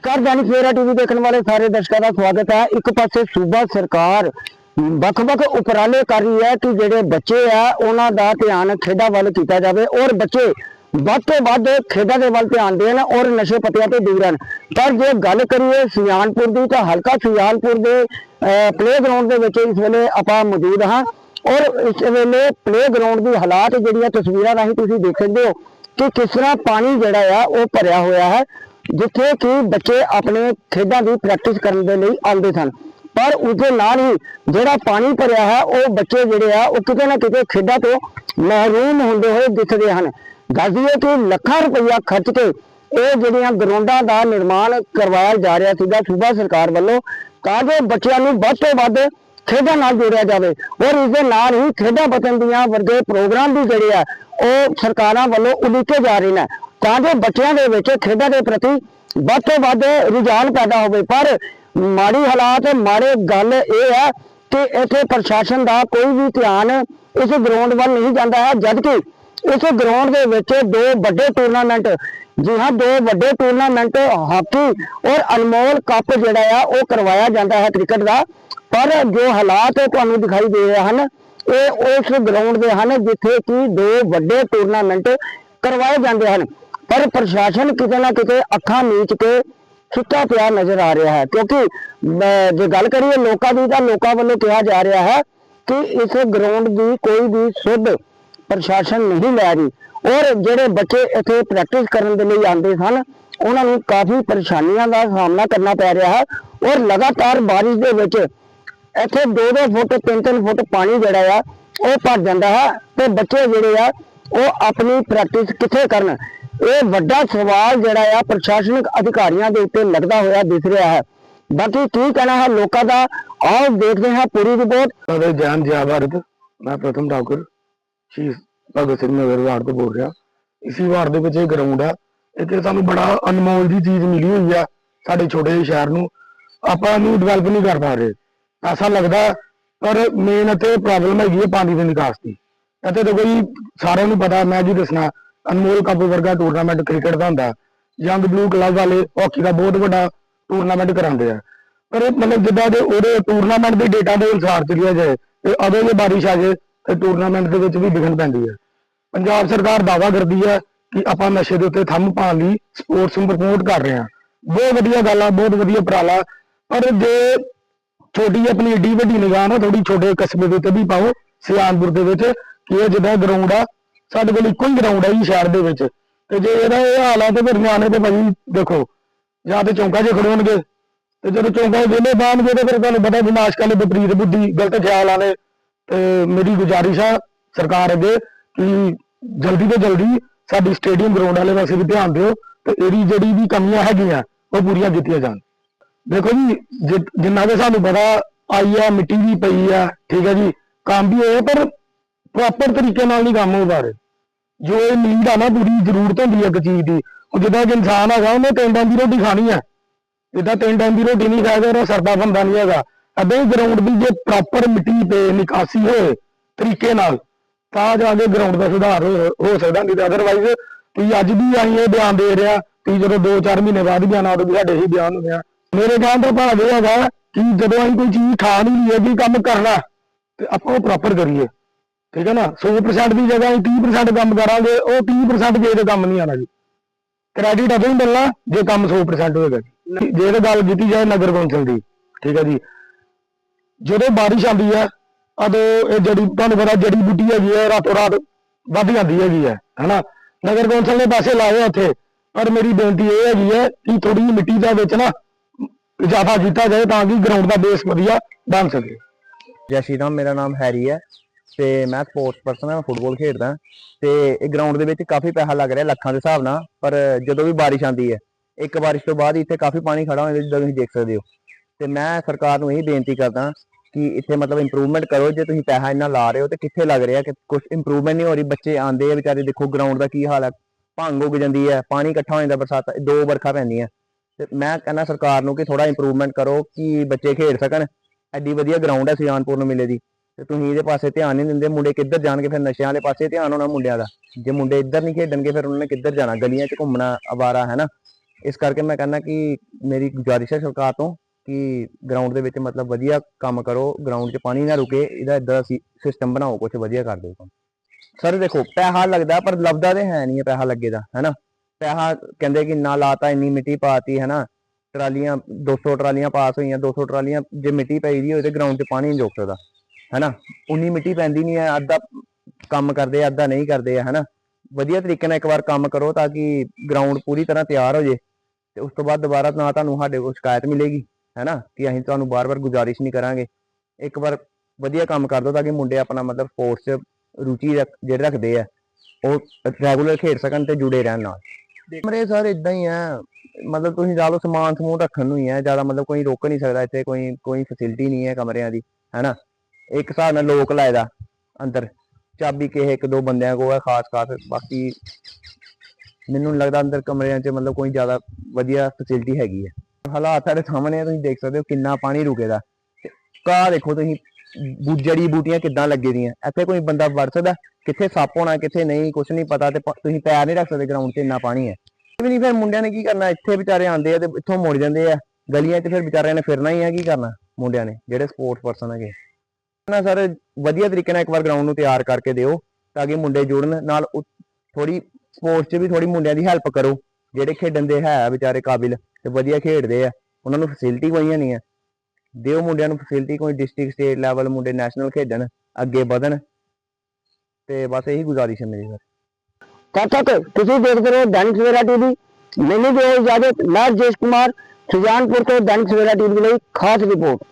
ਨਮਸਕਾਰ ਦੈਨਿਕ ਸਵੇਰਾ ਟੀਵੀ ਦੇਖਣ ਵਾਲੇ ਸਾਰੇ ਦਰਸ਼ਕਾਂ ਦਾ ਸਵਾਗਤ ਹੈ। ਇੱਕ ਪਾਸੇ ਸੂਬਾ ਸਰਕਾਰ ਵੱਖ-ਵੱਖ ਉਪਰਾਲੇ ਕਰ ਰਹੀ ਹੈ ਕਿ ਜਿਹੜੇ ਬੱਚੇ ਆ, ਉਹਨਾਂ ਦਾ ਧਿਆਨ ਖੇਡਾਂ ਵੱਲ ਕੀਤਾ ਜਾਵੇ ਔਰ ਬੱਚੇ ਵੱਧ ਤੋਂ ਵੱਧ ਖੇਡਾਂ ਦੇ ਵੱਲ ਧਿਆਨ ਦੇਣ ਔਰ ਨਸ਼ੇ ਪੱਤਿਆਂ ਤੋਂ ਦੂਰ ਰਹਿਣ। ਪਰ ਜੇ ਗੱਲ ਕਰੀਏ ਸੁਜਾਨਪੁਰ ਦੀ, ਤਾਂ ਹਲਕਾ ਸੁਜਾਨਪੁਰ ਦੇ ਪਲੇਗਰਾਉਂਡ ਦੇ ਵਿੱਚ ਇਸ ਵੇਲੇ ਆਪਾਂ ਮੌਜੂਦ ਹਾਂ ਔਰ ਇਸ ਵੇਲੇ ਪਲੇਗਰਾਉਂਡ ਦੀ ਹਾਲਾਤ ਜਿਹੜੀਆਂ ਤਸਵੀਰਾਂ ਰਾਹੀਂ ਤੁਸੀਂ ਦੇਖ ਸਕਦੇ ਹੋ ਕਿ ਕਿਸ ਤਰ੍ਹਾਂ ਪਾਣੀ ਜਿਹੜਾ ਆ, ਉਹ ਭਰਿਆ ਹੋਇਆ ਹੈ। ਜਿੱਥੇ ਕਿ ਬੱਚੇ ਆਪਣੇ ਖੇਡਾਂ ਦੀ ਪ੍ਰੈਕਟਿਸ ਕਰਨ ਦੇ ਲਈ ਆਉਂਦੇ ਸਨ। ਪਰ ਉਸਦੇ ਨਾਲ ਹੀ ਜਿਹੜਾ ਪਾਣੀ ਭਰਿਆ ਹੈ, ਉਹ ਬੱਚੇ ਜਿਹੜੇ ਆ, ਉਹ ਕਿਤੇ ਨਾ ਕਿਤੇ ਖੇਡਾਂ ਤੋਂ ਮਹਿਰੂਮ ਹੁੰਦੇ ਹੋਏ ਦਿਖਦੇ ਹਨ। ਦੱਸ ਦਈਏ ਕਿ ਲੱਖਾਂ ਰੁਪਈਆ ਖਰਚ ਕੇ ਇਹ ਜਿਹੜੀਆਂ ਗਰਾਊਂਡਾਂ ਦਾ ਨਿਰਮਾਣ ਕਰਵਾਇਆ ਜਾ ਰਿਹਾ ਸੀਗਾ, ਸੂਬਾ ਸਰਕਾਰ ਵੱਲੋਂ, ਤਾਂ ਜੋ ਬੱਚਿਆਂ ਨੂੰ ਵੱਧ ਤੋਂ ਵੱਧ ਖੇਡਾਂ ਨਾਲ ਜੋੜਿਆ ਜਾਵੇ। ਔਰ ਇਸ ਦੇ ਨਾਲ ਹੀ ਖੇਡਾਂ ਵਤਨ ਦੀਆਂ ਵਰਗੇ ਪ੍ਰੋਗਰਾਮ ਵੀ ਜਿਹੜੇ ਆ, ਉਹ ਸਰਕਾਰਾਂ ਵੱਲੋਂ ਉਲੀਕੇ ਜਾ ਰਹੇ ਨੇ। ਤਾਂ ਜੋ ਬੱਚਿਆਂ ਦੇ ਵਿੱਚ ਖੇਡਾਂ ਦੇ ਪ੍ਰਤੀ ਵੱਧ ਤੋਂ ਵੱਧ ਰੁਝਾਨ ਪੈਦਾ ਹੋਵੇ। ਪਰ ਮਾੜੀ ਹਾਲਾਤ, ਮਾੜੇ ਗੱਲ ਇਹ ਹੈ ਕਿ ਇੱਥੇ ਪ੍ਰਸ਼ਾਸਨ ਦਾ ਕੋਈ ਵੀ ਧਿਆਨ ਇਸ ਗਰਾਊਂਡ ਵੱਲ ਨਹੀਂ ਜਾਂਦਾ ਹੈ, ਜਦਕਿ ਇਸ ਗਰਾਊਂਡ ਦੇ ਵਿੱਚ ਦੋ ਵੱਡੇ ਟੂਰਨਾਮੈਂਟ ਜੀ ਹਾਂ, ਦੋ ਵੱਡੇ ਟੂਰਨਾਮੈਂਟ ਹਾਕੀ ਔਰ ਅਨਮੋਲ ਕੱਪ ਜਿਹੜਾ ਆ, ਉਹ ਕਰਵਾਇਆ ਜਾਂਦਾ ਹੈ ਕ੍ਰਿਕਟ ਦਾ। ਪਰ ਜੋ ਹਾਲਾਤ ਤੁਹਾਨੂੰ ਦਿਖਾਈ ਦੇ ਰਹੇ ਹਨ, ਇਹ ਉਸ ਗਰਾਊਂਡ ਦੇ ਹਨ ਜਿੱਥੇ ਕਿ ਦੋ ਵੱਡੇ ਟੂਰਨਾਮੈਂਟ ਕਰਵਾਏ ਜਾਂਦੇ ਹਨ। ਪਰ ਪ੍ਰਸ਼ਾਸਨ ਕਿਤੇ ਨਾ ਕਿਤੇ ਅੱਖਾਂ ਮੀਚ ਕੇ ਸੁੱਤਾ ਪਿਆ ਨਜ਼ਰ ਆ ਰਿਹਾ ਹੈ। ਕਿਉਂਕਿ ਜੇ ਗੱਲ ਕਰੀਏ ਲੋਕਾਂ ਦੀ, ਤਾਂ ਲੋਕਾਂ ਵੱਲੋਂ ਕਿਹਾ ਜਾ ਰਿਹਾ ਹੈ ਕਿ ਇਸ ਗਰਾਊਂਡ ਦੀ ਕੋਈ ਵੀ ਸੁੱਧ ਪ੍ਰਸ਼ਾਸਨ ਨਹੀਂ ਲੈ ਰਹੀ। ਔਰ ਜਿਹੜੇ ਬੱਚੇ ਇੱਥੇ ਪ੍ਰੈਕਟਿਸ ਕਰਨ ਦੇ ਲਈ ਆਉਂਦੇ ਸਨ, ਉਹਨਾਂ ਨੂੰ ਕਾਫੀ ਪਰੇਸ਼ਾਨੀਆਂ ਦਾ ਸਾਹਮਣਾ ਕਰਨਾ ਪੈ ਰਿਹਾ ਹੈ। ਔਰ ਲਗਾਤਾਰ ਬਾਰਿਸ਼ ਦੇ ਵਿੱਚ ਇੱਥੇ 2-2 ਫੁੱਟ 3-3 ਫੁੱਟ ਪਾਣੀ ਜਿਹੜਾ ਆ, ਉਹ ਭਰ ਜਾਂਦਾ ਹੈ ਤੇ ਬੱਚੇ ਜਿਹੜੇ ਆ, ਉਹ ਆਪਣੀ ਪ੍ਰੈਕਟਿਸ ਕਿੱਥੇ ਕਰਨ? ਇਹ ਵੱਡਾ ਸਵਾਲ ਜਿਹੜਾ ਆ ਪ੍ਰਸ਼ਾਸਨਿਕ ਅਧਿਕਾਰੀਆਂ ਦੇ ਉੱਤੇ ਲੱਗਦਾ ਹੋਇਆ ਦਿਸ ਰਿਹਾ ਹੈ। ਬਾਕੀ ਕੀ ਕਹਿਣਾ ਹੈ ਲੋਕਾਂ ਦਾ? ਆਓ ਦੇਖਦੇ ਹਾਂ ਪੂਰੀ ਰਿਪੋਰਟ। ਮੇਰੇ ਗਿਆਨ ਜੀ ਭਾਰਤ। ਮੈਂ ਪ੍ਰਥਮ ਠਾਕੁਰ ਸ਼ਹੀਦ ਭਗਤ ਸਿੰਘ ਨਗਰ ਵਾਰਡ ਤੋਂ ਬੋਲ ਰਿਹਾ। ਇਸੀ ਵਾਰਡ ਦੇ ਵਿੱਚ ਇਹ ਗਰਾਊਂਡ ਆ। ਇੱਥੇ ਸਾਨੂੰ ਬੜਾ ਅਨਮੋਲ ਦੀ ਚੀਜ਼ ਮਿਲੀ ਹੋਈ ਆ ਸਾਡੇ ਛੋਟੇ ਜਿਹੇ ਸ਼ਹਿਰ ਨੂੰ। ਆਪਾਂ ਇਹਨੂੰ ਡਿਵੈਲਪ ਨਹੀਂ ਕਰ ਪਾ ਰਹੇ। ਐਸਾ ਲੱਗਦਾ ਪਰ ਮੇਨ ਇੱਥੇ ਪ੍ਰੋਬਲਮ ਹੈਗੀ ਹੈ ਪਾਣੀ ਦੇ ਨਿਕਾਸ ਦੀ। ਇੱਥੇ ਤਾਂ ਕੋਈ ਸਾਰਿਆਂ ਨੂੰ ਪਤਾ, ਮੈਂ ਜੀ ਦੱਸਣਾ ਅਨਮੋਲ ਕੱਪ ਵਰਗਾ ਟੂਰਨਾਮੈਂਟ ਕ੍ਰਿਕਟ ਦਾ ਹੁੰਦਾ ਯੰਗ ਬਲੂ ਕਲੱਬ ਵਾਲੇ ਹਾਕੀ ਦਾ ਬਹੁਤ ਵੱਡਾ ਟੂਰਨਾਮੈਂਟ ਕਰਾਉਂਦੇ ਆ। ਪਰ ਇਹ ਮਤਲਬ ਜਿੱਦਾਂ ਦੇ ਉਹਦੇ ਟੂਰਨਾਮੈਂਟ ਦੇ ਡੇਟਾ ਦੇ ਅਨੁਸਾਰ ਚੱਲਿਆ ਜਾਏ ਤੇ ਅਦੋਂ ਜੇ ਬਾਰਿਸ਼ ਆ ਜਾਏ ਤੇ ਟੂਰਨਾਮੈਂਟ ਦੇ ਵਿੱਚ ਵੀ ਵਿਘਨ ਪੈਂਦੀ ਹੈ ਪੰਜਾਬ ਸਰਕਾਰ ਦਾਵਾ ਕਰਦੀ ਹੈ ਕਿ ਆਪਾਂ ਨਸ਼ੇ ਦੇ ਉੱਤੇ ਥੰਮ ਪਾਉਣ ਲਈ ਸਪੋਰਟਸ ਨੂੰ ਪ੍ਰਮੋਟ ਕਰ ਰਹੇ ਹਾਂ ਬਹੁਤ ਵਧੀਆ ਗੱਲ ਆ, ਬਹੁਤ ਵਧੀਆ ਉਪਰਾਲਾ। ਪਰ ਜੇ ਛੋਟੀ ਆਪਣੀ ਏਡੀ ਵੱਡੀ ਨਿਗਾਹ ਨਾ ਥੋੜੀ ਛੋਟੇ ਕਸਬੇ ਦੇ ਉੱਤੇ ਵੀ ਪਾਓ, ਸਿਆਨਪੁਰ ਦੇ ਵਿੱਚ, ਕਿ ਇਹ ਜਿੱਦਾਂ ਗਰਾਊਂਡ ਆ ਸਾਡੇ ਕੋਲ ਇੱਕੋ ਹੀ ਗਰਾਊਂਡ ਆ ਜੀ ਸ਼ਹਿਰ ਦੇ ਵਿੱਚ। ਤੇ ਜੇ ਇਹਦਾ ਇਹ ਹਾਲ ਆ ਤੇ ਫਿਰ ਨਿਆਣੇ ਤੇ ਭਾਜੀ ਦੇਖੋ, ਜਾਂ ਤੇ ਚੌਂਕਾਂ 'ਚ ਖੜੋਣਗੇ ਤੇ ਜਦੋਂ ਚੌਂਕਾਂ 'ਚ ਵਿਹਲੇ ਬਾਣਗੇ ਤੇ ਫਿਰ ਤੁਹਾਨੂੰ ਪਤਾ ਵਿਨਾਸ਼ ਕਾਲੇ ਵਿਪਰੀਤ ਬੁੱਧੀ, ਗਲਤ ਖਿਆਲ ਆਲੇ ਤੇ ਮੇਰੀ ਗੁਜ਼ਾਰਿਸ਼ ਆ ਸਰਕਾਰ ਅੱਗੇ ਕਿ ਜਲਦੀ ਤੋਂ ਜਲਦੀ ਸਾਡੀ ਸਟੇਡੀਅਮ ਗਰਾਊਂਡ ਵਾਲੇ ਪਾਸੇ ਵੀ ਧਿਆਨ ਦਿਓ ਤੇ ਇਹਦੀ ਜਿਹੜੀ ਵੀ ਕਮੀਆਂ ਹੈਗੀਆਂ, ਉਹ ਪੂਰੀਆਂ ਕੀਤੀਆਂ ਜਾਣ। ਦੇਖੋ ਜੀ, ਜਿ- ਜਿੰਨਾ ਕਿ ਸਾਨੂੰ ਪਤਾ, ਆਈ ਆ, ਮਿੱਟੀ ਵੀ ਪਈ ਆ, ਠੀਕ ਹੈ ਜੀ। ਕੰਮ ਵੀ ਹੋਇਆ ਪਰ ਪ੍ਰੋਪਰ ਤਰੀਕੇ ਨਾਲ ਨਹੀਂ ਕੰਮ ਹੋ ਪਾ ਰਹੇ ਜੋ ਇਹ ਨੀਡ ਆ ਨਾ ਪੂਰੀ, ਜ਼ਰੂਰਤ ਹੁੰਦੀ ਹੈ ਇੱਕ ਚੀਜ਼ ਦੀ। ਉਹ ਜਿੱਦਾਂ ਕਿ ਇਨਸਾਨ ਹੈਗਾ, ਉਹਨੇ ਤਿੰਨ ਟਾਈਮ ਦੀ ਰੋਟੀ ਖਾਣੀ ਹੈ ਜਿੱਦਾਂ ਤਿੰਨ ਟਾਈਮ ਦੀ ਰੋਟੀ ਨਹੀਂ ਖਾਏਗਾ, ਉਹਦਾ ਸਰਦਾ ਬੰਦਾ ਨਹੀਂ ਹੈਗਾ। ਅੱਧੇ ਗਰਾਊਂਡ ਦੀ ਜੇ ਪ੍ਰੋਪਰ ਮਿੱਟੀ ਤੇ ਨਿਕਾਸੀ ਹੋਏ ਤਰੀਕੇ ਨਾਲ, ਤਾਂ ਜਾ ਕੇ ਗਰਾਊਂਡ ਦਾ ਸੁਧਾਰ ਹੋ ਸਕਦਾ। ਨਹੀਂ ਤਾਂ ਅਦਰਵਾਈਜ਼ ਤੁਸੀਂ ਅੱਜ ਵੀ ਆਈ ਇਹ ਬਿਆਨ ਦੇ ਰਿਹਾ ਤੁਸੀਂ ਜਦੋਂ 2-4 ਮਹੀਨੇ ਬਾਅਦ ਬਿਆਨ ਆਉਂ ਵੀ ਸਾਡੇ ਹੀ ਬਿਆਨ ਹੁੰਦੇ ਆ। ਮੇਰੇ ਕਹਿਣ ਦਾ ਭਾਵ ਇਹ ਹੈਗਾ ਕਿ ਜਦੋਂ ਅਸੀਂ ਕੋਈ ਚੀਜ਼ ਖਾ ਨਹੀਂ ਲਈਏ ਕੰਮ ਕਰਨਾ, ਤੇ ਆਪਾਂ ਉਹ ਪ੍ਰੋਪਰ ਕਰੀਏ। ਠੀਕ ਹੈ ਨਾ? 100% ਦੀ ਜਗ੍ਹਾ 30% ਕੰਮ ਕਰਾਂਗੇ, ਉਹ 30% ਜੇ ਤੇ ਕੰਮ ਨਹੀਂ ਆਣਾ ਜੀ। ਕ੍ਰੈਡਿਟ ਅਦੋਂ ਹੀ ਮਿਲਣਾ, ਜੇ ਕੰਮ 100% ਹੋਏਗਾ ਜੀ। ਜੇ ਤਾਂ ਗੱਲ ਕੀਤੀ ਜਾਏ ਨਗਰ ਕੌਂਸਲ ਦੀ, ਠੀਕ ਹੈ ਜੀ। ਜਦੋਂ ਬਾਰਿਸ਼ ਆਉਂਦੀ ਹੈ, ਉਦੋਂ ਇਹ ਜਿਹੜੀ ਤੁਹਾਨੂੰ ਪਤਾ ਜੜੀ ਬੂਟੀ ਹੈਗੀ ਹੈ, ਰਾਤੋਂ ਰਾਤ ਵੱਧ ਜਾਂਦੀ ਹੈਗੀ ਹੈ, ਹਨਾ? ਨਗਰ ਕੌਂਸਲ ਨੇ ਪੈਸੇ ਲਾਏ ਉੱਥੇ, ਪਰ ਮੇਰੀ ਬੇਨਤੀ ਇਹ ਹੈਗੀ ਹੈ ਕਿ ਥੋੜੀ ਜਿਹੀ ਮਿੱਟੀ ਦਾ ਵਿੱਚ ਨਾ ਇਜ਼ਾਫਾ ਕੀਤਾ ਜਾਏ ਤਾਂ ਕਿ ਗਰਾਊਂਡ ਦਾ ਬੇਸ ਵਧੀਆ ਬਣ ਸਕੇ। ਜੈ ਸ਼੍ਰੀ ਰਾਮ, ਮੇਰਾ ਨਾਮ ਹੈਰੀ ਹੈ। ਤੇ ਮੈਂ ਸਪੋਰਟਸ ਪਰਸਨ ਹਾਂ ਫੁੱਟਬਾਲ ਖੇਡਦਾ। ਤੇ ਇਹ ਗਰਾਊਂਡ ਦੇ ਵਿੱਚ ਕਾਫੀ ਪੈਸਾ ਲੱਗ ਰਿਹਾ ਲੱਖਾਂ ਦੇ ਹਿਸਾਬ ਨਾਲ, ਪਰ ਜਦੋਂ ਵੀ ਬਾਰਿਸ਼ ਆਉਂਦੀ ਹੈ, ਇੱਕ ਬਾਰਿਸ਼ ਤੋਂ ਬਾਅਦ ਇੱਥੇ ਕਾਫੀ ਪਾਣੀ ਖੜਾ ਹੋ ਜਾਂਦਾ ਜਿੱਦਾਂ ਤੁਸੀਂ ਦੇਖ ਸਕਦੇ ਹੋ। ਤੇ ਮੈਂ ਸਰਕਾਰ ਨੂੰ ਇਹ ਬੇਨਤੀ ਕਰਦਾ ਕਿ ਇੱਥੇ ਮਤਲਬ ਇੰਪਰੂਵਮੈਂਟ ਕਰੋ, ਜੇ ਤੁਸੀਂ ਪੈਸਾ ਇੰਨਾ ਲਾ ਰਹੇ ਹੋ ਤੇ ਕਿੱਥੇ ਲੱਗ ਰਿਹਾ ਕਿ ਕੁਝ ਇੰਪਰੂਵਮੈਂਟ ਨਹੀਂ ਹੋ ਰਹੀ, ਬੱਚੇ ਆਂਦੇ ਆ ਵਿਚਾਰੇ, ਦੇਖੋ ਗਰਾਊਂਡ ਦਾ ਕੀ ਹਾਲ ਹੈ ਭੰਗ ਉੱਗ ਜਾਂਦੀ ਹੈ, ਪਾਣੀ ਇਕੱਠਾ ਹੋ ਜਾਂਦਾ ਬਰਸਾਤ, ਦੋ ਵਰਖਾ ਪੈਂਦੀਆਂ। ਤੇ ਮੈਂ ਕਹਿੰਦਾ ਸਰਕਾਰ ਨੂੰ ਕਿ ਥੋੜਾ ਇੰਪਰੂਵਮੈਂਟ ਕਰੋ, ਕਿ ਬੱਚੇ ਖੇਡ ਸਕਣ। ਐਡੀ ਵਧੀਆ ਗਰਾਊਂਡ ਹੈ ਸੁਜਾਨਪੁਰ ਨੂੰ ਮਿਲੇ ਦੀ। ਤੇ ਤੁਸੀਂ ਇਹਦੇ ਪਾਸੇ ਧਿਆਨ ਨਹੀਂ ਦਿੰਦੇ, ਮੁੰਡੇ ਕਿੱਧਰ ਜਾਣਗੇ ਫਿਰ ਨਸ਼ਿਆਂ ਵਾਲੇ ਪਾਸੇ ਧਿਆਨ ਹੋਣਾ ਮੁੰਡਿਆਂ ਦਾ। ਜੇ ਮੁੰਡੇ ਇੱਧਰ ਨਹੀਂ ਖੇਡਣਗੇ ਫਿਰ ਉਹਨਾਂ ਨੇ ਕਿੱਧਰ ਜਾਣਾ? ਗਲੀਆਂ 'ਚ ਘੁੰਮਣਾ ਅਵਾਰਾ ਹੈ ਨਾ? ਇਸ ਕਰਕੇ ਮੈਂ ਕਹਿੰਦਾ ਕਿ ਮੇਰੀ ਗੁਜ਼ਾਰਿਸ਼ ਹੈ ਸਰਕਾਰ ਤੋਂ ਕਿ ਗਰਾਊਂਡ ਦੇ ਵਿੱਚ ਮਤਲਬ ਵਧੀਆ ਕੰਮ ਕਰੋ ਗਰਾਊਂਡ 'ਚ ਪਾਣੀ ਨਾ ਰੁਕੇ, ਇਹਦਾ ਇਦਾਂ ਸਿਸਟਮ ਬਣਾਓ ਕੁਝ ਵਧੀਆ ਕਰ ਦਿਓ। ਸਰ, ਦੇਖੋ, ਪੈਸਾ ਲੱਗਦਾ, ਪਰ ਲੱਭਦਾ ਤੇ ਹੈ ਨਹੀਂ ਪੈਸਾ ਲੱਗੇ ਦਾ ਹੈਨਾ ਪੈਸਾ ਕਹਿੰਦੇ ਕਿ ਨਾ ਲਾਤਾ, ਇੰਨੀ ਮਿੱਟੀ ਪਾਤੀ ਹੈਨਾ ਟਰਾਲੀਆਂ 200 ਟਰਾਲੀਆਂ ਪਾਸ ਹੋਈਆਂ 200 ਟਰਾਲੀਆਂ, ਜੇ ਮਿੱਟੀ ਪਈ ਦੀ ਹੋਵੇ ਤੇ ਗਰਾਊਂਡ 'ਚ ਪਾਣੀ ਨਹੀਂ ਰੁਕ ਸਕਦਾ। ਹੈਨਾ? ਉਨੀ ਮਿੱਟੀ ਪੈਂਦੀ ਨਹੀਂ ਹੈ ਅੱਧਾ ਕੰਮ ਕਰਦੇ ਆ ਅੱਧਾ ਨਹੀਂ ਕਰਦੇ ਆ ਹੈਨਾ? ਵਧੀਆ ਤਰੀਕੇ ਨਾਲ ਇੱਕ ਵਾਰ ਕੰਮ ਕਰੋ ਤਾਂ ਕਿ ਗਰਾਊਂਡ ਪੂਰੀ ਤਰ੍ਹਾਂ ਤਿਆਰ ਹੋ ਜੇ ਤੇ ਉਸ ਤੋਂ ਬਾਅਦ ਦੁਬਾਰਾ ਨਾ ਤੁਹਾਨੂੰ ਸਾਡੇ ਕੋਲ ਸ਼ਿਕਾਇਤ ਮਿਲੇਗੀ ਹੈਨਾ? ਕਿ ਅਸੀਂ ਤੁਹਾਨੂੰ ਬਾਰ-ਬਾਰ ਗੁਜ਼ਾਰਿਸ਼ ਨਹੀਂ ਕਰਾਂਗੇ। ਇੱਕ ਵਾਰ ਵਧੀਆ ਕੰਮ ਕਰ ਦਿਓ ਤਾਂ ਕਿ ਮੁੰਡੇ ਆਪਣਾ ਮਤਲਬ ਸਪੋਰਟਸ 'ਚ ਰੁਚੀ ਰੱਖ- ਜਿਹੜੇ ਰੱਖਦੇ ਆ ਉਹ ਰੈਗੂਲਰ ਖੇਡ ਸਕਣ ਤੇ ਜੁੜੇ ਰਹਿਣ ਨਾਲ। ਕਮਰੇ ਸਰ ਇਦਾਂ ਹੀ ਆ ਮਤਲਬ ਤੁਸੀਂ ਲਾ ਲਓ ਸਮਾਨ ਸਮੂਨ ਰੱਖਣ ਨੂੰ ਹੀ ਹੈ ਜ਼ਿਆਦਾ ਮਤਲਬ ਕੋਈ ਰੋਕ ਨਹੀਂ ਸਕਦਾ ਇੱਥੇ ਕੋਈ ਕੋਈ ਫੈਸਿਲਿਟੀ ਨਹੀਂ ਹੈ ਕਮਰਿਆਂ ਦੀ ਹੈਨਾ? ਇੱਕ ਹਿਸਾਬ ਨਾਲ ਲੋਕ ਲਾਇਦਾ ਅੰਦਰ। ਚਾਬੀ ਕਿਸੇ ਇੱਕ ਦੋ ਬੰਦਿਆਂ ਕੋਲ ਹੈ ਖਾਸ ਖਾਸ। ਬਾਕੀ ਮੈਨੂੰ ਲੱਗਦਾ ਅੰਦਰ ਕਮਰਿਆਂ 'ਚ ਮਤਲਬ ਕੋਈ ਜ਼ਿਆਦਾ ਵਧੀਆ ਫੈਸਿਲਿਟੀ ਹੈਗੀ ਹੈ ਹਾਲਾਤ ਸਾਡੇ ਸਾਹਮਣੇ ਆ, ਤੁਸੀਂ ਦੇਖ ਸਕਦੇ ਹੋ ਕਿੰਨਾ ਪਾਣੀ ਰੁਕੇਦਾ ਤੇ ਕਾ ਦੇਖੋ ਤੁਸੀਂ ਜੜੀ ਬੂਟੀਆਂ ਕਿੱਦਾਂ ਲੱਗੇ ਦੀਆਂ। ਇੱਥੇ ਕੋਈ ਬੰਦਾ ਵੜ ਸਕਦਾ ਕਿੱਥੇ ਸੱਪ ਹੋਣਾ ਕਿੱਥੇ ਨਹੀਂ ਕੁਝ ਨਹੀਂ ਪਤਾ ਤੇ ਤੁਸੀਂ ਪੈਰ ਨਹੀਂ ਰੱਖ ਸਕਦੇ ਗਰਾਊਂਡ 'ਚ ਇੰਨਾ ਪਾਣੀ ਹੈ ਇਹ ਵੀ ਨਹੀਂ ਫਿਰ ਮੁੰਡਿਆਂ ਨੇ ਕੀ ਕਰਨਾ ਇੱਥੇ ਵਿਚਾਰੇ ਆਉਂਦੇ ਆ ਤੇ ਇੱਥੋਂ ਮੁੜ ਜਾਂਦੇ ਆ। ਗਲੀਆਂ 'ਚ ਫਿਰ ਵਿਚਾਰਿਆਂ ਨੇ ਫਿਰਨਾ ਹੀ ਆ ਕੀ ਕਰਨਾ ਮੁੰਡਿਆਂ ਨੇ ਜਿਹੜੇ ਸਪੋਰਟਸ ਪਰਸਨ ਹੈਗੇ। ਨਾ ਸਰ, ਵਧੀਆ ਤਰੀਕੇ ਨਾਲ ਇੱਕ ਵਾਰ ਗਰਾਊਂਡ ਨੂੰ ਤਿਆਰ ਕਰਕੇ ਦਿਓ ਤਾਂ ਕਿ ਮੁੰਡੇ ਜੁੜਨ। ਨਾਲ ਥੋੜੀ ਸਪੋਰਟਸ 'ਚ ਵੀ ਥੋੜੀ ਮੁੰਡਿਆਂ ਦੀ ਹੈਲਪ ਕਰੋ, ਜਿਹੜੇ ਖੇਡਣ ਦੇ ਹੈ ਵਿਚਾਰੇ ਕਾਬਿਲ ਤੇ ਵਧੀਆ ਖੇਡਦੇ ਆ। ਉਹਨਾਂ ਨੂੰ ਫੈਸਿਲਿਟੀ ਕੋਈ ਨਹੀਂ ਹੈ ਦਿਓ ਮੁੰਡਿਆਂ ਨੂੰ ਫੈਸਿਲਿਟੀ ਕੋਈ ਡਿਸਟ੍ਰਿਕਟ ਸਟੇਟ ਲੈਵਲ ਮੁੰਡੇ ਨੈਸ਼ਨਲ ਖੇਡਣ, ਅੱਗੇ ਵਧਣ। ਤੇ ਬਸ ਇਹੀ ਗੁਜ਼ਾਰਿਸ਼ ਹੈ ਮੇਰੀ ਸਰ। ਤਦ ਤੁਸੀਂ ਦੇਖਦੇ ਰਹੋ ਦੈਨਿਕ ਸਵੇਰਾ ਟੀਵੀ। ਮੈਨੂੰ ਦਿਓ ਇਜਾਜ਼ਤ ਮੈਂ ਜੇਸ਼ ਕੁਮਾਰ, ਸੁਜਾਨਪੁਰ ਤੋਂ ਦੈਨਿਕ ਸਵੇਰਾ ਟੀਵੀ ਲਈ ਖਾਸ ਰਿਪੋਰਟ